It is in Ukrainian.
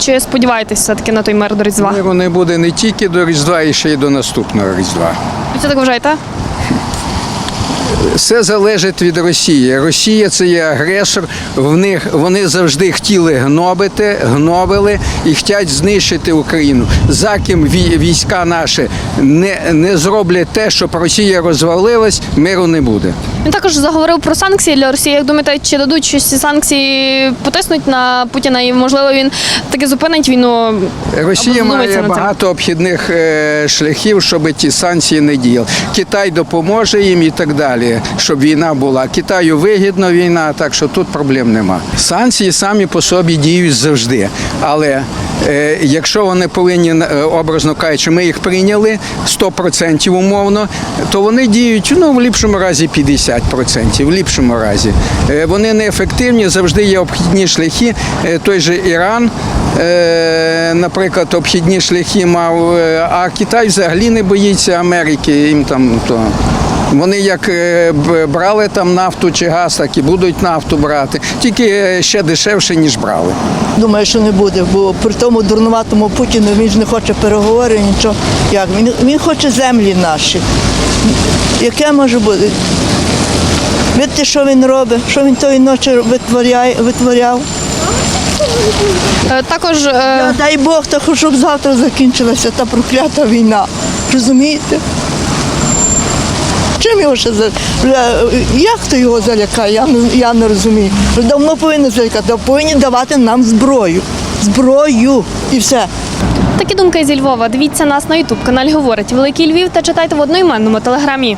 Чи сподіваєтесь все-таки на той мир до Різдва? Миру не буде не тільки до Різдва, і ще й до наступного Різдва. Ви це так вважаєте? Все залежить від Росії. Росія це є агресор. В них вони завжди хотіли гнобити, гнобили і хочуть знищити Україну. За ким вій- війська наші не, не зроблять те, щоб Росія розвалилась, миру не буде. Він також заговорив про санкції для Росії. Як думаєте, чи дадуть щось ці санкції потиснуть на Путіна і можливо він таки зупинить війну? Росія має багато обхідних е, шляхів, щоб ті санкції не діяли. Китай допоможе їм і так далі, щоб війна була. Китаю вигідно війна, так що тут проблем нема. Санкції самі по собі діють завжди. Але е, якщо вони повинні е, образно кажучи, ми їх прийняли 100% умовно, то вони діють ну в ліпшому разі 50%, в ліпшому разі. Е, вони неефективні, завжди є обхідні шляхи. Е, той же Іран. Е, наприклад, обхідні шляхи мав, а Китай взагалі не боїться Америки. Їм там то. Вони як брали там нафту чи газ, так і будуть нафту брати, тільки ще дешевше, ніж брали. Думаю, що не буде, бо при тому дурнуватому Путіну він ж не хоче переговорів, нічого. Як? Він, він хоче землі наші. Яке може бути? Видите, що він робить? Що він тої ночі витворяє, витворяв? Е, Також е, Дай Бог, та хоч щоб завтра закінчилася та проклята війна. Розумієте? Чим його ще за бля, як хто його залякає? Я не, я не розумію. Давно повинні залякати, повинні давати нам зброю. Зброю і все. такі думки зі Львова. Дивіться нас на Ютуб каналі Говорить Великий Львів та читайте в одноіменному телеграмі.